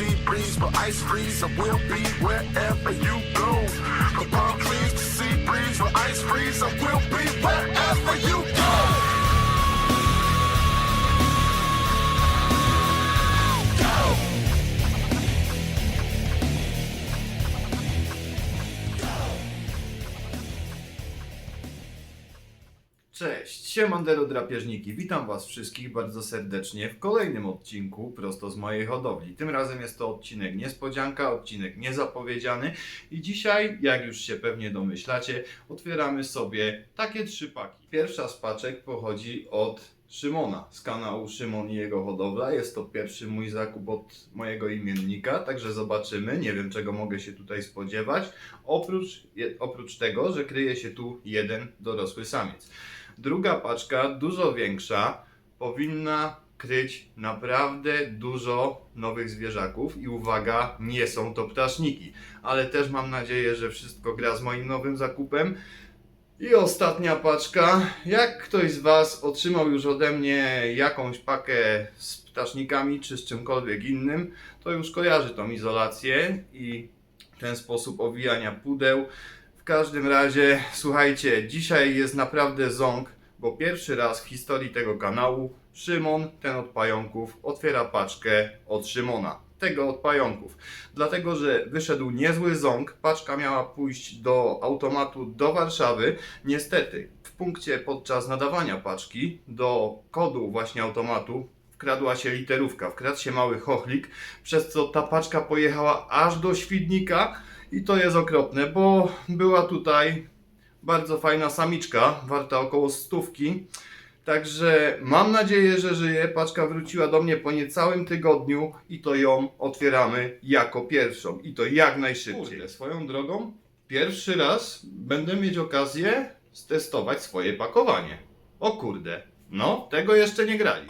sea breeze, but ice freeze. I will be wherever you go. From palm trees to sea breeze, but ice freeze. I will be wherever you go. Cześć, siemandero drapieżniki, witam was wszystkich bardzo serdecznie w kolejnym odcinku prosto z mojej hodowli. Tym razem jest to odcinek niespodzianka, odcinek niezapowiedziany i dzisiaj, jak już się pewnie domyślacie, otwieramy sobie takie trzy paki. Pierwsza z paczek pochodzi od Szymona z kanału Szymon i jego hodowla. Jest to pierwszy mój zakup od mojego imiennika, także zobaczymy. Nie wiem czego mogę się tutaj spodziewać. Oprócz, oprócz tego, że kryje się tu jeden dorosły samiec. Druga paczka, dużo większa, powinna kryć naprawdę dużo nowych zwierzaków i uwaga, nie są to ptaszniki, ale też mam nadzieję, że wszystko gra z moim nowym zakupem. I ostatnia paczka. Jak ktoś z Was otrzymał już ode mnie jakąś pakę z ptasznikami czy z czymkolwiek innym, to już kojarzy tą izolację i ten sposób owijania pudeł. Każdym razie, słuchajcie, dzisiaj jest naprawdę ząg, bo pierwszy raz w historii tego kanału Szymon, ten od pająków, otwiera paczkę od Szymona. Tego od pająków. Dlatego, że wyszedł niezły ząg, paczka miała pójść do automatu do Warszawy. Niestety, w punkcie podczas nadawania paczki do kodu właśnie automatu wkradła się literówka, wkradł się mały chochlik, przez co ta paczka pojechała aż do Świdnika i to jest okropne, bo była tutaj bardzo fajna samiczka, warta około stówki. Także mam nadzieję, że żyje. Paczka wróciła do mnie po niecałym tygodniu i to ją otwieramy jako pierwszą. I to jak najszybciej. Kurde, swoją drogą, pierwszy raz będę mieć okazję stestować swoje pakowanie. O kurde, no, tego jeszcze nie grali.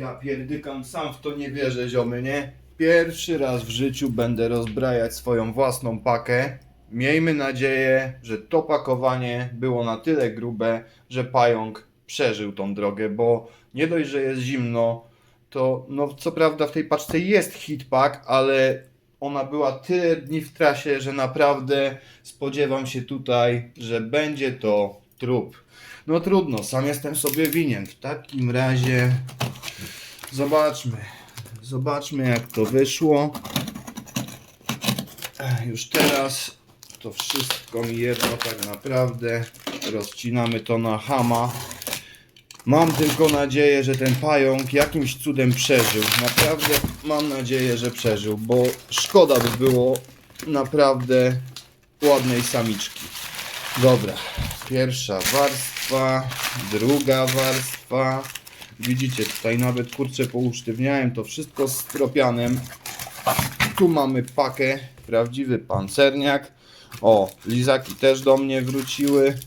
Ja pierdykam, sam w to nie wierzę, ziomy, nie? Pierwszy raz w życiu będę rozbrajać swoją własną pakę. Miejmy nadzieję, że to pakowanie było na tyle grube, że pająk przeżył tą drogę, bo nie dość, że jest zimno, to no co prawda w tej paczce jest hitpack, ale ona była tyle dni w trasie, że naprawdę spodziewam się tutaj, że będzie to trup. No trudno, sam jestem sobie winien. W takim razie Zobaczmy. Zobaczmy jak to wyszło. Już teraz to wszystko mi jedno tak naprawdę. Rozcinamy to na hama. Mam tylko nadzieję, że ten pająk jakimś cudem przeżył. Naprawdę mam nadzieję, że przeżył, bo szkoda by było naprawdę ładnej samiczki. Dobra, pierwsza warstwa, druga warstwa. Widzicie, tutaj nawet kurczę pousztywniałem to wszystko z tropianem. Tu mamy pakę, prawdziwy pancerniak. O, lizaki też do mnie wróciły.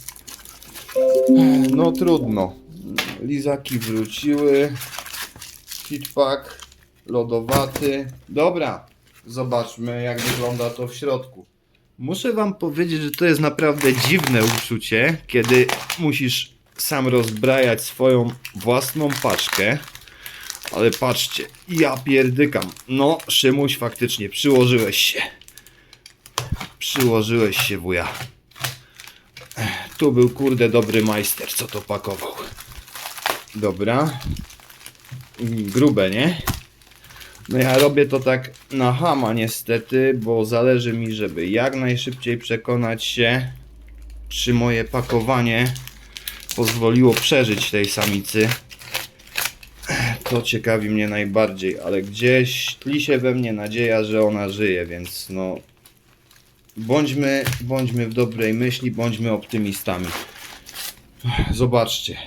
No trudno. Lizaki wróciły. Hitpack lodowaty. Dobra, zobaczmy jak wygląda to w środku. Muszę wam powiedzieć, że to jest naprawdę dziwne uczucie, kiedy musisz sam rozbrajać swoją własną paczkę. Ale patrzcie, ja pierdykam. No, Szymuś, faktycznie przyłożyłeś się. Przyłożyłeś się, wuja. Tu był kurde dobry majster, co to pakował. Dobra. Grube, nie? No ja robię to tak na hama niestety, bo zależy mi, żeby jak najszybciej przekonać się, czy moje pakowanie pozwoliło przeżyć tej samicy. To ciekawi mnie najbardziej, ale gdzieś tli się we mnie nadzieja, że ona żyje, więc no bądźmy, bądźmy w dobrej myśli, bądźmy optymistami. Zobaczcie.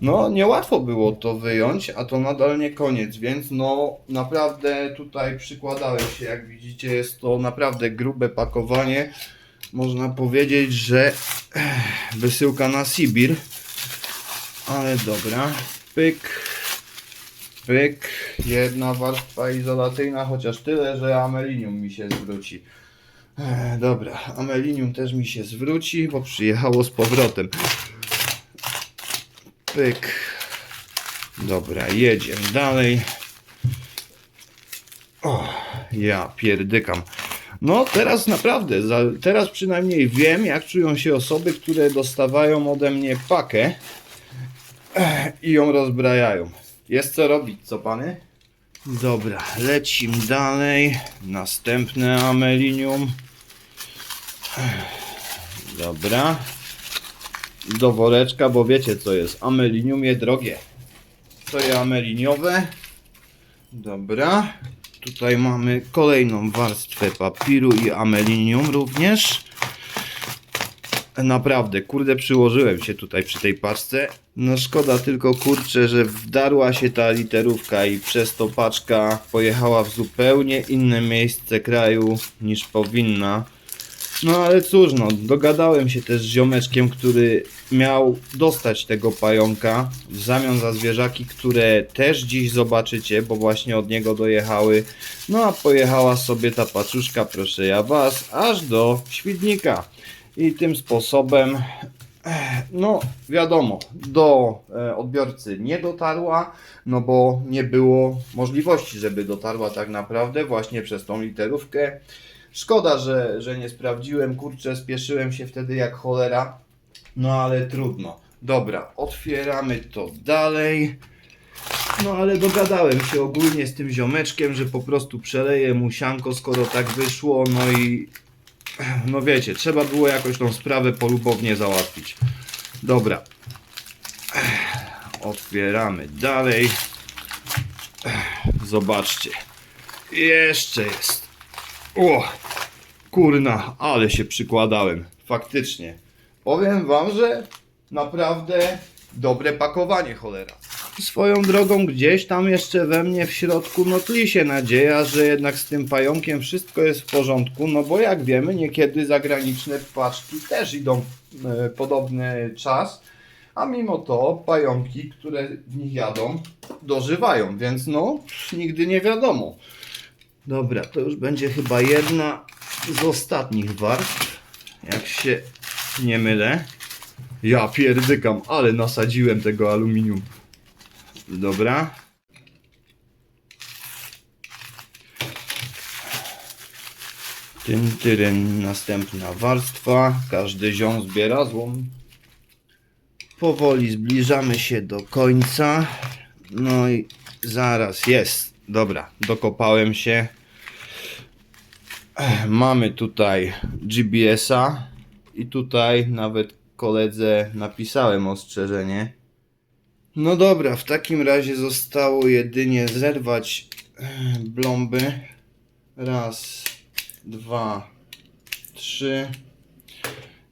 No, niełatwo było to wyjąć, a to nadal nie koniec, więc no naprawdę tutaj przykładałem się, jak widzicie, jest to naprawdę grube pakowanie. Można powiedzieć, że wysyłka na Sibir. Ale dobra. Pyk. Pyk. Jedna warstwa izolacyjna, chociaż tyle, że amelinium mi się zwróci. Dobra, amelinium też mi się zwróci, bo przyjechało z powrotem. Pyk. Dobra, jedziemy dalej. O, ja pierdykam. No teraz naprawdę, za, teraz przynajmniej wiem, jak czują się osoby, które dostawają ode mnie pakę eh, i ją rozbrajają. Jest co robić, co pany? Dobra, lecimy dalej. Następne amelinium. Dobra. Do woreczka, bo wiecie co jest. Amelinium je drogie. To jest ameliniowe. Dobra. Tutaj mamy kolejną warstwę papiru i amelinium również. Naprawdę, kurde, przyłożyłem się tutaj przy tej paczce. No szkoda tylko, kurczę, że wdarła się ta literówka i przez to paczka pojechała w zupełnie inne miejsce kraju niż powinna. No ale cóż, no, dogadałem się też z ziomeczkiem, który miał dostać tego pająka w zamian za zwierzaki, które też dziś zobaczycie, bo właśnie od niego dojechały. No a pojechała sobie ta paczuszka, proszę ja was, aż do Świdnika. I tym sposobem, eh, no wiadomo, do e, odbiorcy nie dotarła, no bo nie było możliwości, żeby dotarła tak naprawdę właśnie przez tą literówkę. Szkoda, że, że nie sprawdziłem, kurczę, spieszyłem się wtedy jak cholera, no ale trudno. Dobra, otwieramy to dalej. No ale dogadałem się ogólnie z tym ziomeczkiem, że po prostu przeleję mu sianko, skoro tak wyszło, no i no wiecie, trzeba było jakoś tą sprawę polubownie załatwić. Dobra. Otwieramy dalej. Zobaczcie. Jeszcze jest. O, kurna, ale się przykładałem. Faktycznie. Powiem wam, że naprawdę dobre pakowanie, cholera. Swoją drogą gdzieś tam jeszcze we mnie w środku no tli się nadzieja, że jednak z tym pająkiem wszystko jest w porządku, no bo jak wiemy niekiedy zagraniczne paczki też idą e, podobny czas, a mimo to pająki, które w nich jadą, dożywają, więc no nigdy nie wiadomo. Dobra, to już będzie chyba jedna z ostatnich warstw, jak się nie mylę. Ja pierdykam, ale nasadziłem tego aluminium. Dobra. Tym tyrem następna warstwa. Każdy ziom zbiera złom. Powoli zbliżamy się do końca. No i zaraz jest. Dobra, dokopałem się. Mamy tutaj GBS-a i tutaj nawet koledze napisałem ostrzeżenie. No dobra, w takim razie zostało jedynie zerwać eh, blomby. Raz, dwa, trzy.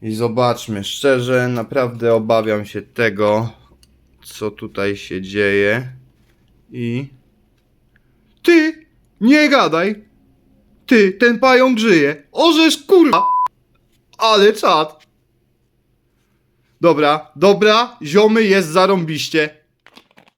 I zobaczmy, szczerze, naprawdę obawiam się tego, co tutaj się dzieje. I. Ty! Nie gadaj! Ty, ten pająk żyje! Orzesz kurwa! Ale czad! Dobra, dobra, ziomy jest zarąbiście.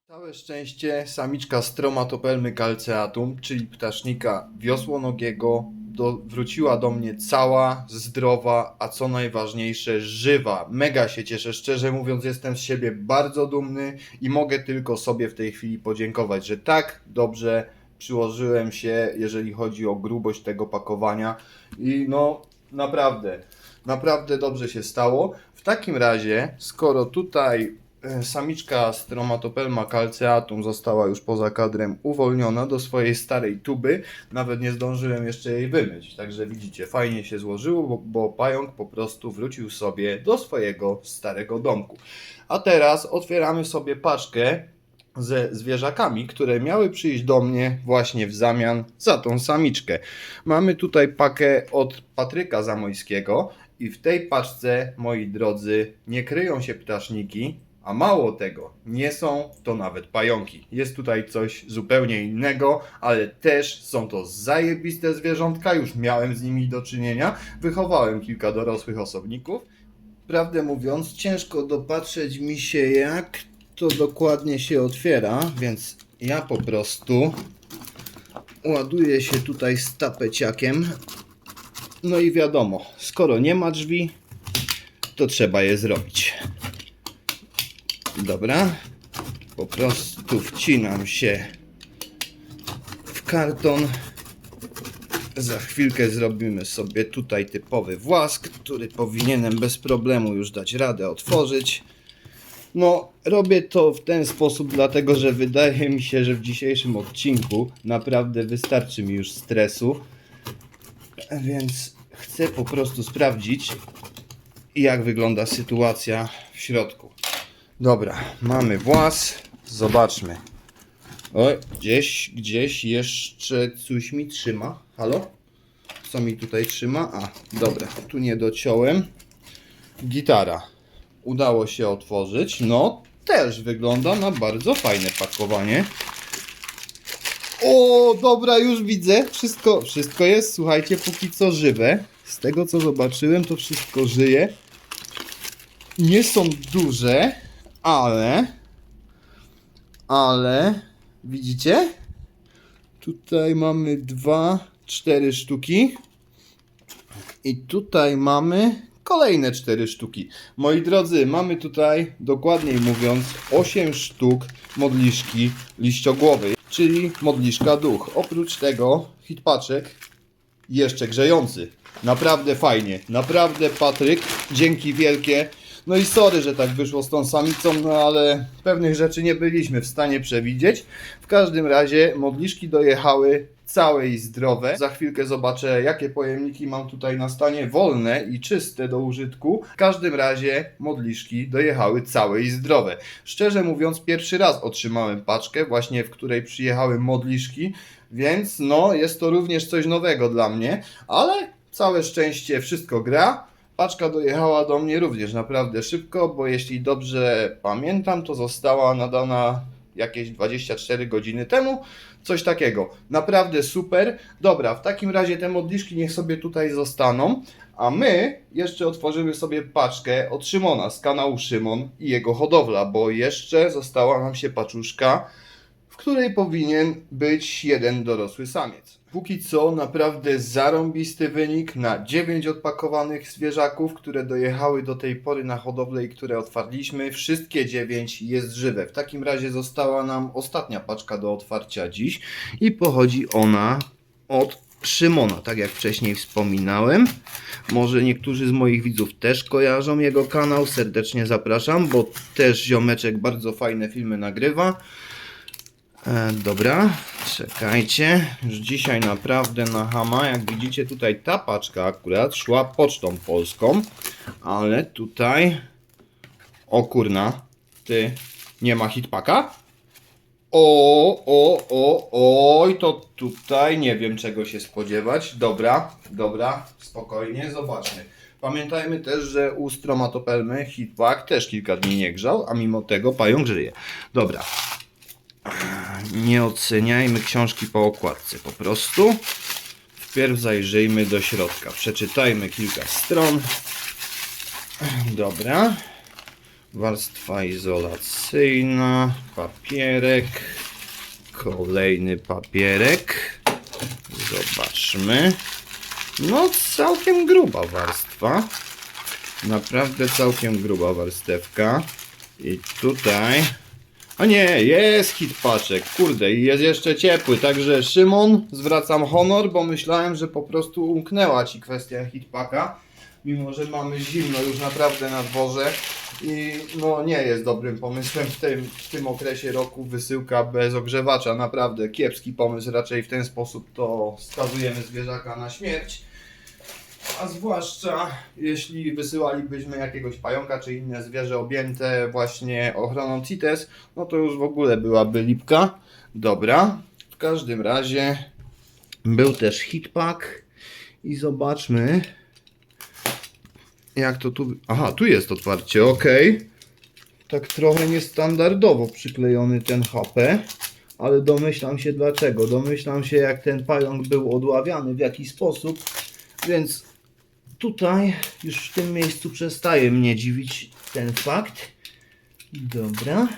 Całe szczęście samiczka stromatopelmy calceatum, czyli ptasznika wiosłonogiego, do, wróciła do mnie cała, zdrowa, a co najważniejsze, żywa. Mega się cieszę, szczerze mówiąc, jestem z siebie bardzo dumny i mogę tylko sobie w tej chwili podziękować, że tak dobrze przyłożyłem się, jeżeli chodzi o grubość tego pakowania i no naprawdę, naprawdę dobrze się stało. W takim razie, skoro tutaj e, samiczka Stromatopelma calceatum została już poza kadrem uwolniona do swojej starej tuby, nawet nie zdążyłem jeszcze jej wymyć. Także widzicie, fajnie się złożyło, bo, bo pająk po prostu wrócił sobie do swojego starego domku. A teraz otwieramy sobie paczkę ze zwierzakami, które miały przyjść do mnie właśnie w zamian za tą samiczkę. Mamy tutaj pakę od Patryka Zamojskiego i w tej paczce, moi drodzy, nie kryją się ptaszniki, a mało tego, nie są to nawet pająki. Jest tutaj coś zupełnie innego, ale też są to zajebiste zwierzątka, już miałem z nimi do czynienia, wychowałem kilka dorosłych osobników. Prawdę mówiąc, ciężko dopatrzeć mi się jak to dokładnie się otwiera, więc ja po prostu ładuję się tutaj z tapeciakiem No i wiadomo, skoro nie ma drzwi, to trzeba je zrobić. Dobra. Po prostu wcinam się w karton. Za chwilkę zrobimy sobie tutaj typowy włask, który powinienem bez problemu już dać radę otworzyć. No, robię to w ten sposób, dlatego że wydaje mi się, że w dzisiejszym odcinku naprawdę wystarczy mi już stresu. Więc chcę po prostu sprawdzić, jak wygląda sytuacja w środku. Dobra, mamy włas. Zobaczmy. Oj, gdzieś, gdzieś jeszcze coś mi trzyma. Halo? Co mi tutaj trzyma? A, dobra, tu nie dociąłem. Gitara. Udało się otworzyć. No, też wygląda na bardzo fajne pakowanie. O, dobra, już widzę. Wszystko, wszystko jest, słuchajcie, póki co żywe. Z tego co zobaczyłem, to wszystko żyje. Nie są duże, ale. Ale. Widzicie? Tutaj mamy dwa, cztery sztuki. I tutaj mamy kolejne cztery sztuki. Moi drodzy, mamy tutaj, dokładniej mówiąc, 8 sztuk modliszki liściogłowej, czyli modliszka duch. Oprócz tego hitpaczek jeszcze grzejący. Naprawdę fajnie. Naprawdę Patryk, dzięki wielkie. No i sorry, że tak wyszło z tą samicą, no ale pewnych rzeczy nie byliśmy w stanie przewidzieć. W każdym razie modliszki dojechały całe i zdrowe. Za chwilkę zobaczę, jakie pojemniki mam tutaj na stanie wolne i czyste do użytku. W każdym razie modliszki dojechały całe i zdrowe. Szczerze mówiąc, pierwszy raz otrzymałem paczkę, właśnie w której przyjechały modliszki, więc no, jest to również coś nowego dla mnie, ale całe szczęście wszystko gra. Paczka dojechała do mnie również naprawdę szybko, bo jeśli dobrze pamiętam, to została nadana jakieś 24 godziny temu. Coś takiego. Naprawdę super. Dobra, w takim razie te modliszki niech sobie tutaj zostaną. A my jeszcze otworzymy sobie paczkę od Szymona z kanału Szymon i jego hodowla, bo jeszcze została nam się paczuszka, w której powinien być jeden dorosły samiec. Póki co naprawdę zarąbisty wynik na 9 odpakowanych zwierzaków, które dojechały do tej pory na hodowlę i które otwarliśmy. Wszystkie 9 jest żywe. W takim razie została nam ostatnia paczka do otwarcia dziś i pochodzi ona od Szymona, tak jak wcześniej wspominałem. Może niektórzy z moich widzów też kojarzą jego kanał. Serdecznie zapraszam, bo też ziomeczek bardzo fajne filmy nagrywa. E, dobra, czekajcie. Już dzisiaj naprawdę na hama. Jak widzicie tutaj ta paczka akurat szła pocztą polską, ale tutaj o kurna, ty nie ma hitpaka? O, o, o, oj, to tutaj nie wiem czego się spodziewać. Dobra, dobra, spokojnie, zobaczmy. Pamiętajmy też, że u stromatopelmy hitpak też kilka dni nie grzał, a mimo tego pająk żyje. Dobra, nie oceniajmy książki po okładce, po prostu. Wpierw zajrzyjmy do środka. Przeczytajmy kilka stron. Dobra. Warstwa izolacyjna, papierek, kolejny papierek. Zobaczmy. No, całkiem gruba warstwa. Naprawdę całkiem gruba warstewka. I tutaj a nie, jest hitpaczek, kurde, i jest jeszcze ciepły, także Szymon, zwracam honor, bo myślałem, że po prostu umknęła Ci kwestia hitpaka, mimo że mamy zimno już naprawdę na dworze. I no nie jest dobrym pomysłem w tym, w tym okresie roku wysyłka bez ogrzewacza, naprawdę kiepski pomysł, raczej w ten sposób to skazujemy zwierzaka na śmierć. A zwłaszcza jeśli wysyłalibyśmy jakiegoś pająka czy inne zwierzę objęte właśnie ochroną CITES, no to już w ogóle byłaby lipka. Dobra, w każdym razie był też hitpack i zobaczmy jak to tu... Aha, tu jest otwarcie, ok. Tak trochę niestandardowo przyklejony ten HP, ale domyślam się dlaczego. Domyślam się jak ten pająk był odławiany, w jaki sposób, więc tutaj już w tym miejscu przestaje mnie dziwić ten fakt. Dobra.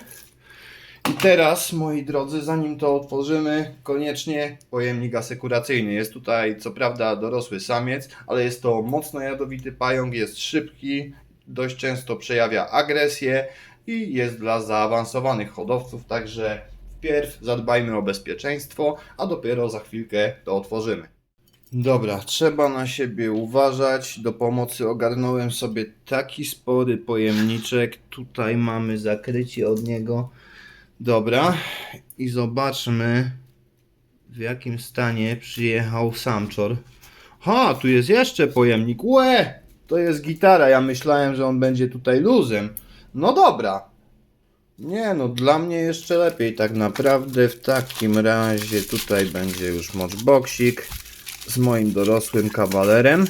I teraz, moi drodzy, zanim to otworzymy, koniecznie pojemnik asekuracyjny. Jest tutaj, co prawda, dorosły samiec, ale jest to mocno jadowity pająk, jest szybki, dość często przejawia agresję i jest dla zaawansowanych hodowców, także wpierw zadbajmy o bezpieczeństwo, a dopiero za chwilkę to otworzymy. Dobra, trzeba na siebie uważać. Do pomocy ogarnąłem sobie taki spory pojemniczek. Tutaj mamy zakrycie od niego. Dobra, i zobaczmy w jakim stanie przyjechał Samczor. Ha, tu jest jeszcze pojemnik. Łe! To jest gitara. Ja myślałem, że on będzie tutaj luzem. No dobra. Nie no, dla mnie jeszcze lepiej. Tak naprawdę w takim razie tutaj będzie już moczboksik z moim dorosłym kawalerem.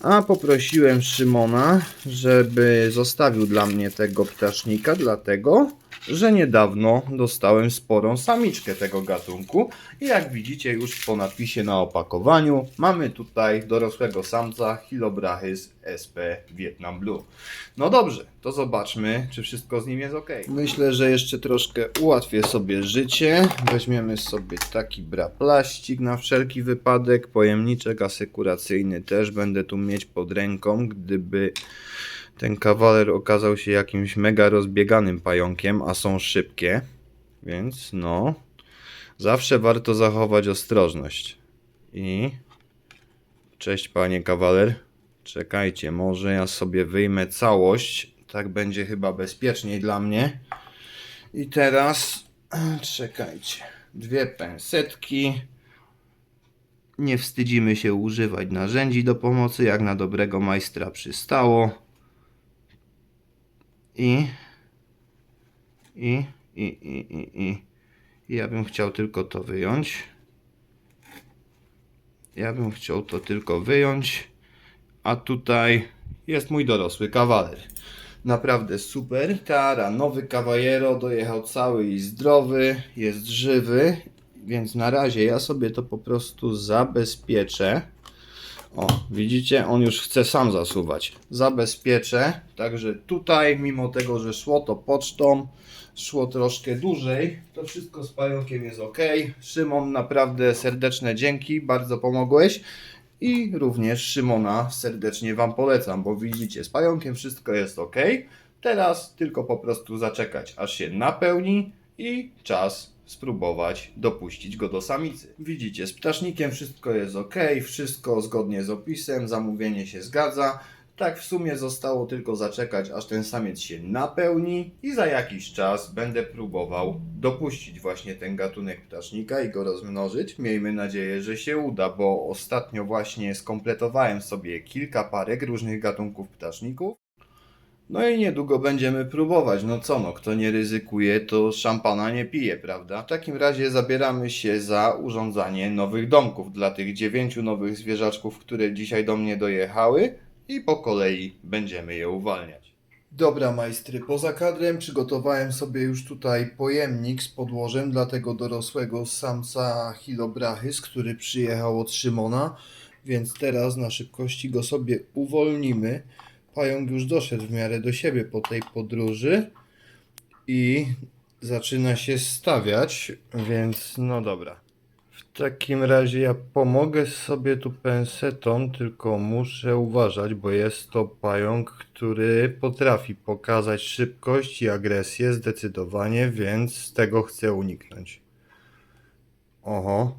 A poprosiłem Szymona, żeby zostawił dla mnie tego ptasznika, dlatego że niedawno dostałem sporą samiczkę tego gatunku. I jak widzicie już po nadpisie na opakowaniu, mamy tutaj dorosłego samca Hilobrachys SP Vietnam Blue. No dobrze, to zobaczmy, czy wszystko z nim jest ok. Myślę, że jeszcze troszkę ułatwię sobie życie. Weźmiemy sobie taki braplaścik na wszelki wypadek. Pojemniczek asekuracyjny też będę tu mieć pod ręką, gdyby ten kawaler okazał się jakimś mega rozbieganym pająkiem, a są szybkie. Więc no, zawsze warto zachować ostrożność. I cześć panie kawaler. Czekajcie, może ja sobie wyjmę całość. Tak będzie chyba bezpieczniej dla mnie. I teraz czekajcie. Dwie pensetki. Nie wstydzimy się używać narzędzi do pomocy, jak na dobrego majstra przystało. I, i, i, i, i, i. Ja bym chciał tylko to wyjąć. Ja bym chciał to tylko wyjąć. A tutaj jest mój dorosły kawaler. Naprawdę super. Tara, nowy Cavallero dojechał cały i zdrowy, jest żywy, więc na razie ja sobie to po prostu zabezpieczę. O, widzicie, on już chce sam zasuwać. Zabezpieczę, także tutaj, mimo tego, że szło to pocztą, szło troszkę dłużej, to wszystko z pająkiem jest ok. Szymon, naprawdę serdeczne dzięki, bardzo pomogłeś. I również Szymona serdecznie Wam polecam, bo widzicie, z pająkiem wszystko jest ok. Teraz tylko po prostu zaczekać, aż się napełni i czas spróbować dopuścić go do samicy. Widzicie, z ptasznikiem wszystko jest ok, wszystko zgodnie z opisem, zamówienie się zgadza. Tak w sumie zostało tylko zaczekać, aż ten samiec się napełni i za jakiś czas będę próbował dopuścić właśnie ten gatunek ptasznika i go rozmnożyć. Miejmy nadzieję, że się uda, bo ostatnio właśnie skompletowałem sobie kilka parek różnych gatunków ptaszników. No i niedługo będziemy próbować. No co no, kto nie ryzykuje, to szampana nie pije, prawda? W takim razie zabieramy się za urządzanie nowych domków dla tych dziewięciu nowych zwierzaczków, które dzisiaj do mnie dojechały i po kolei będziemy je uwalniać. Dobra majstry, poza kadrem przygotowałem sobie już tutaj pojemnik z podłożem dla tego dorosłego samca Hilobrachys, który przyjechał od Szymona, więc teraz na szybkości go sobie uwolnimy. Pająk już doszedł w miarę do siebie po tej podróży i zaczyna się stawiać, więc no dobra. W takim razie ja pomogę sobie tu pensetą, tylko muszę uważać, bo jest to pająk, który potrafi pokazać szybkość i agresję zdecydowanie, więc tego chcę uniknąć. Oho.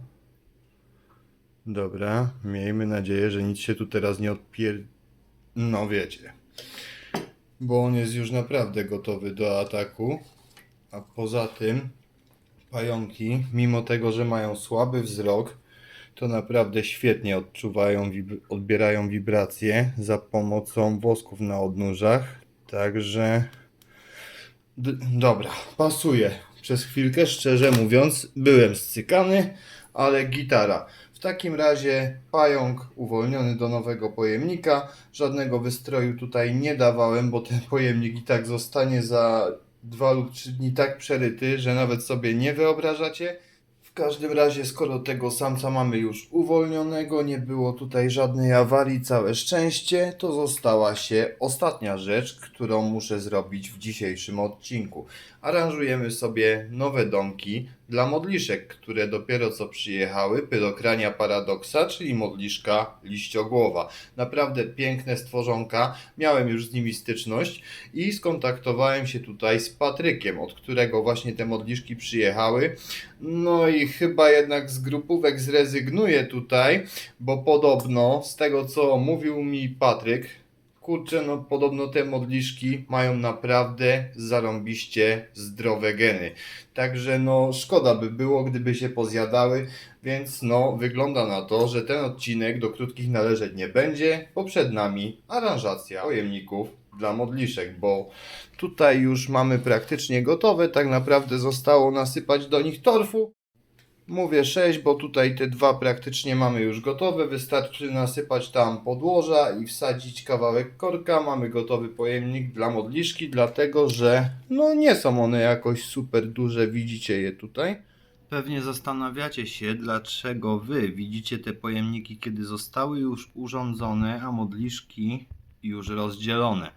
Dobra, miejmy nadzieję, że nic się tu teraz nie odpier... No wiecie. Bo on jest już naprawdę gotowy do ataku. A poza tym pająki, mimo tego, że mają słaby wzrok, to naprawdę świetnie odczuwają, wib- odbierają wibracje za pomocą wosków na odnóżach. Także D- dobra, pasuje. Przez chwilkę, szczerze mówiąc, byłem scykany, ale gitara. W takim razie pająk uwolniony do nowego pojemnika. Żadnego wystroju tutaj nie dawałem, bo ten pojemnik i tak zostanie za dwa lub trzy dni tak przeryty, że nawet sobie nie wyobrażacie. W każdym razie, skoro tego samca mamy już uwolnionego, nie było tutaj żadnej awarii, całe szczęście, to została się ostatnia rzecz, którą muszę zrobić w dzisiejszym odcinku. Aranżujemy sobie nowe domki dla modliszek, które dopiero co przyjechały, Pyrokrania Paradoksa, czyli modliszka liściogłowa. Naprawdę piękne stworzonka, miałem już z nimi styczność i skontaktowałem się tutaj z Patrykiem, od którego właśnie te modliszki przyjechały. No i chyba jednak z grupówek zrezygnuję tutaj, bo podobno z tego co mówił mi Patryk, kurczę, no podobno te modliszki mają naprawdę zarąbiście zdrowe geny. Także no szkoda by było, gdyby się pozjadały, więc no wygląda na to, że ten odcinek do krótkich należeć nie będzie, bo przed nami aranżacja pojemników dla modliszek, bo tutaj już mamy praktycznie gotowe, tak naprawdę zostało nasypać do nich torfu. Mówię 6, bo tutaj te dwa praktycznie mamy już gotowe. Wystarczy nasypać tam podłoża i wsadzić kawałek korka. Mamy gotowy pojemnik dla modliszki, dlatego że no nie są one jakoś super duże. Widzicie je tutaj? Pewnie zastanawiacie się, dlaczego wy widzicie te pojemniki, kiedy zostały już urządzone, a modliszki już rozdzielone.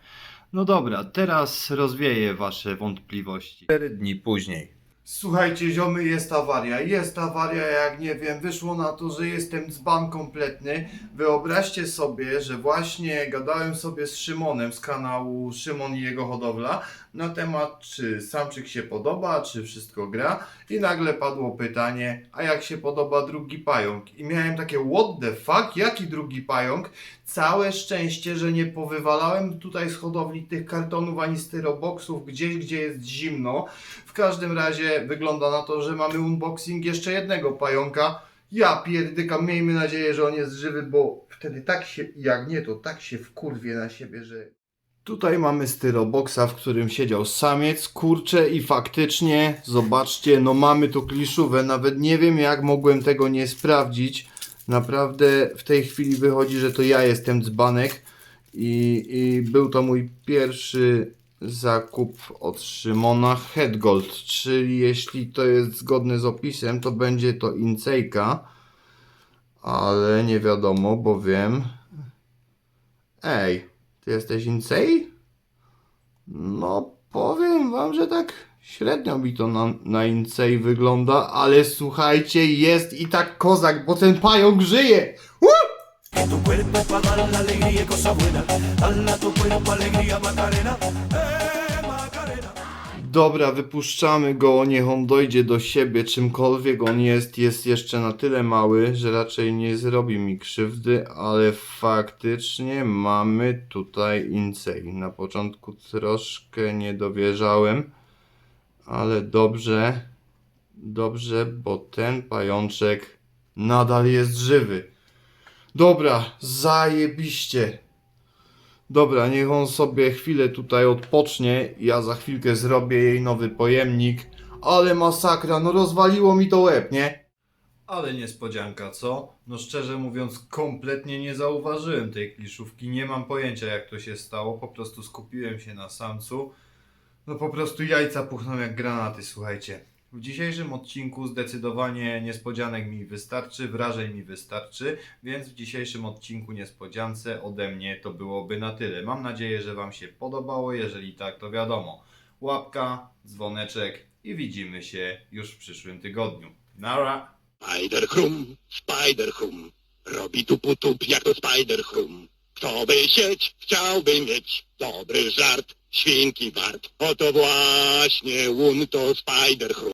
No dobra, teraz rozwieję wasze wątpliwości. 4 dni później. Słuchajcie, ziomy, jest awaria. Jest awaria, jak nie wiem, wyszło na to, że jestem dzban kompletny. Wyobraźcie sobie, że właśnie gadałem sobie z Szymonem z kanału Szymon i jego hodowla na temat, czy samczyk się podoba, czy wszystko gra. I nagle padło pytanie, a jak się podoba drugi pająk? I miałem takie, what the fuck, jaki drugi pająk? Całe szczęście, że nie powywalałem tutaj z hodowli tych kartonów ani styroboksów gdzieś, gdzie jest zimno. W każdym razie wygląda na to, że mamy unboxing jeszcze jednego pająka. Ja pierdykam, miejmy nadzieję, że on jest żywy, bo wtedy tak się, jak nie, to tak się wkurwie na siebie, że... Tutaj mamy styroboksa, w którym siedział samiec, kurcze i faktycznie, zobaczcie, no mamy tu kliszówę, nawet nie wiem jak mogłem tego nie sprawdzić. Naprawdę w tej chwili wychodzi, że to ja jestem dzbanek i, i był to mój pierwszy zakup od Szymona Headgold, czyli jeśli to jest zgodne z opisem, to będzie to incejka, ale nie wiadomo, bowiem... Ej, ty jesteś Incej? No, powiem wam, że tak średnio mi to na, na Incej wygląda, ale słuchajcie, jest i tak kozak, bo ten pająk żyje! Tu cuerpo dar la alegría y cosa buena. Tu cuerpo alegría Macarena. Eh. Dobra, wypuszczamy go, niech on dojdzie do siebie, czymkolwiek on jest, jest jeszcze na tyle mały, że raczej nie zrobi mi krzywdy, ale faktycznie mamy tutaj Incej. Na początku troszkę nie dowierzałem, ale dobrze, dobrze, bo ten pajączek nadal jest żywy. Dobra, zajebiście. Dobra, niech on sobie chwilę tutaj odpocznie. Ja za chwilkę zrobię jej nowy pojemnik. Ale masakra, no rozwaliło mi to łeb, nie? Ale niespodzianka, co? No szczerze mówiąc, kompletnie nie zauważyłem tej kliszówki. Nie mam pojęcia, jak to się stało. Po prostu skupiłem się na samcu. No po prostu jajca puchną jak granaty, słuchajcie. W dzisiejszym odcinku zdecydowanie niespodzianek mi wystarczy, wrażeń mi wystarczy, więc w dzisiejszym odcinku niespodziance ode mnie to byłoby na tyle. Mam nadzieję, że Wam się podobało. Jeżeli tak, to wiadomo. Łapka, dzwoneczek i widzimy się już w przyszłym tygodniu. Nara! Spider-Hum, Spider-Hum, robi tup-tup jak to Spider-Hum. Kto by sieć chciałby mieć dobry żart, świnki wart. Oto właśnie łun to Spider-Hum.